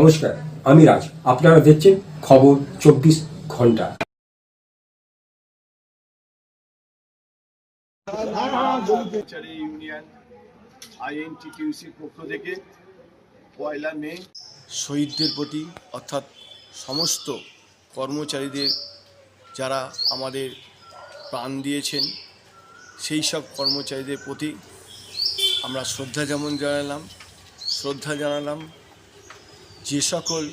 নমস্কার, আমি রাজ। আপনারা দেখছেন খবর চব্বিশ ঘণ্টা। ইউনিয়ন পক্ষ থেকে মে শহীদদের প্রতি, অর্থাৎ সমস্ত কর্মচারীদের যারা আমাদের প্রাণ দিয়েছেন, সেই সব কর্মচারীদের প্রতি আমরা শ্রদ্ধা যেমন জানালাম। শ্রদ্ধা জানালাম যে সকল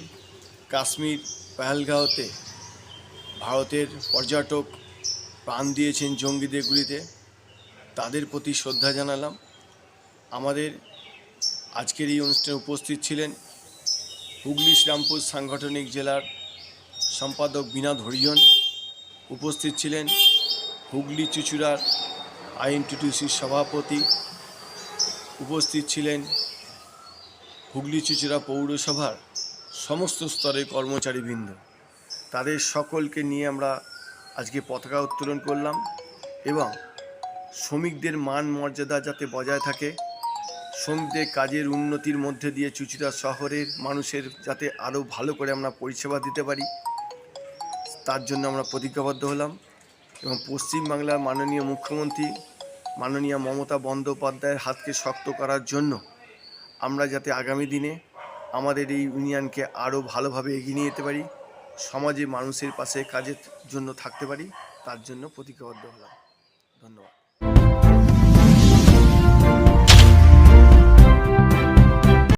কাশ্মীর পেহেলগাঁওতে ভারতের পর্যটক প্রাণ দিয়েছেন জঙ্গিদের গুলিতে তাদের প্রতি শ্রদ্ধা জানালাম। আমাদের আজকের এই অনুষ্ঠানে উপস্থিত ছিলেন হুগলি শ্রীরামপুর সাংগঠনিক জেলার সম্পাদক বিনোদ হরিজন। উপস্থিত ছিলেন হুগলি চুচুড়ার আইএনটিটিউসির সভাপতি। উপস্থিত ছিলেন হুগলি চুচুড়া পৌরসভার সমস্ত স্তরের কর্মচারীবৃন্দ, তাদের সকলকে নিয়ে আমরা আজকে পতাকা উত্তোলন করলাম এবং শ্রমিকদের মান মর্যাদা যাতে বজায় থাকে, শ্রমিকদের কাজের উন্নতির মধ্যে দিয়ে চুচুড়া শহরের মানুষের যাতে আরও ভালো করে আমরা পরিষেবা দিতে পারি, তার জন্য আমরা প্রতিজ্ঞাবদ্ধ হলাম এবং পশ্চিমবাংলার মাননীয় মুখ্যমন্ত্রী, মাননীয় মমতা বন্দ্যোপাধ্যায়ের হাতকে শক্ত করার জন্য আমরা যাতে আগামী দিনে আমাদের এই ইউনিয়নকে আরও ভালোভাবে এগিয়ে নিয়ে যেতে পারি, সমাজে মানুষের পাশে কাজের জন্য থাকতে পারি, তার জন্য প্রতিজ্ঞাবদ্ধ হলাম। ধন্যবাদ।